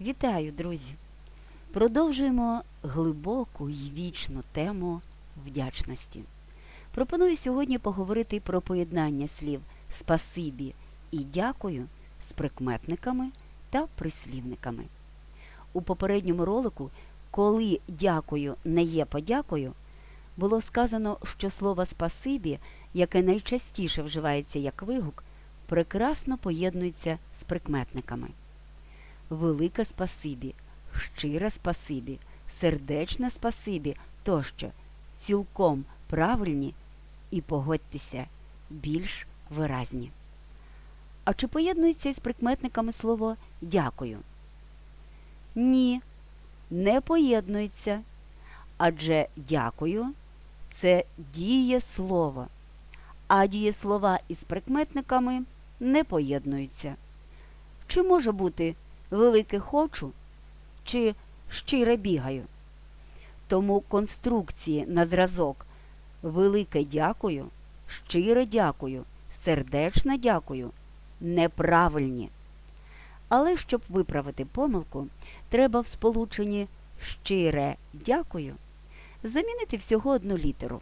Вітаю, друзі! Продовжуємо глибоку й вічну тему вдячності. Пропоную сьогодні поговорити про поєднання слів спасибі і дякую з прикметниками та прислівниками. У попередньому ролику, коли дякую не є подякою, було сказано, що слово спасибі, яке найчастіше вживається як вигук, прекрасно поєднується з прикметниками. Велике спасибі, щире спасибі, сердечне спасибі тощо цілком правильні і погодьтеся більш виразні. А чи поєднується із прикметниками слово дякую? Ні, не поєднується. Адже дякую це дієслово, а дієслова із прикметниками не поєднуються. Чи може бути велике хочу чи щире бігаю? Тому конструкції на зразок велике дякую, щире дякую, сердечне дякую неправильні. Але щоб виправити помилку, треба в сполученні щире дякую замінити всього одну літеру.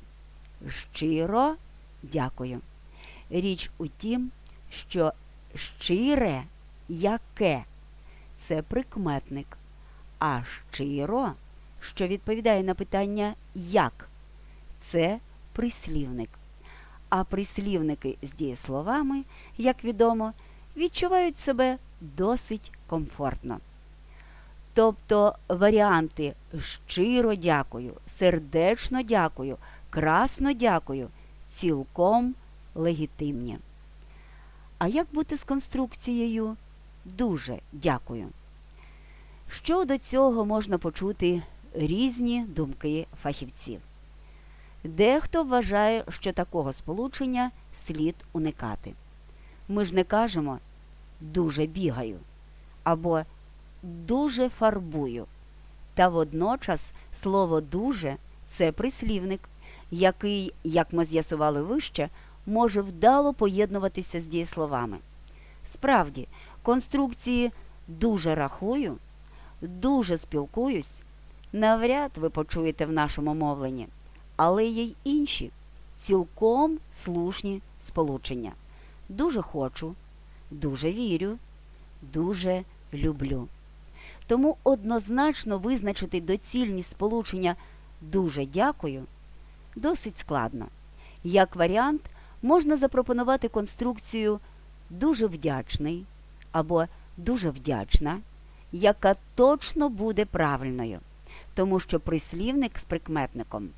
Щиро дякую. Річ у тім, що щире яке це прикметник, а щиро, що відповідає на питання як, це прислівник. А прислівники з дієсловами, як відомо, відчувають себе досить комфортно. Тобто варіанти щиро дякую, сердечно дякую, красно дякую цілком легітимні. А як бути з конструкцією дуже дякую? Щодо цього можна почути різні думки фахівців. Дехто вважає, що такого сполучення слід уникати. Ми ж не кажемо дуже бігаю або дуже фарбую. Та водночас слово дуже це прислівник, який, як ми з'ясували вище, може вдало поєднуватися з дієсловами. Справді, конструкції дуже рахую, дуже спілкуюсь, навряд ви почуєте в нашому мовленні, але є й інші цілком слушні сполучення. Дуже хочу, дуже вірю, дуже люблю. Тому однозначно визначити доцільність сполучення дуже дякую досить складно. Як варіант, можна запропонувати конструкцію дуже вдячний або дуже вдячна, яка точно буде правильною, тому що прислівник з прикметником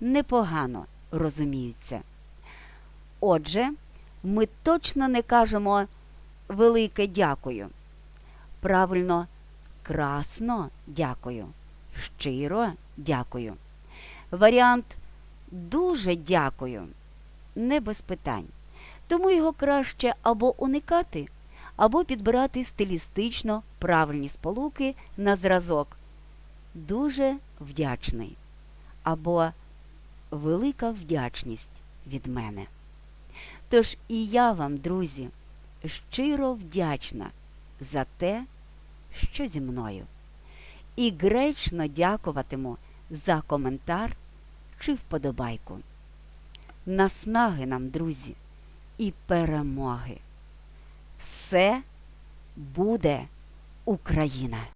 непогано розуміються. Отже, ми точно не кажемо велике дякую. Правильно, красно дякую, щиро дякую. Варіант дуже дякую не без питань. Тому його краще або уникати, або підбирати стилістично правильні сполуки на зразок. Дуже вдячний або велика вдячність від мене. Тож і я вам, друзі, щиро вдячна за те, що зі мною. І гречно дякуватиму за коментар чи вподобайку. Наснаги нам, друзі, і перемоги. Все буде Україна!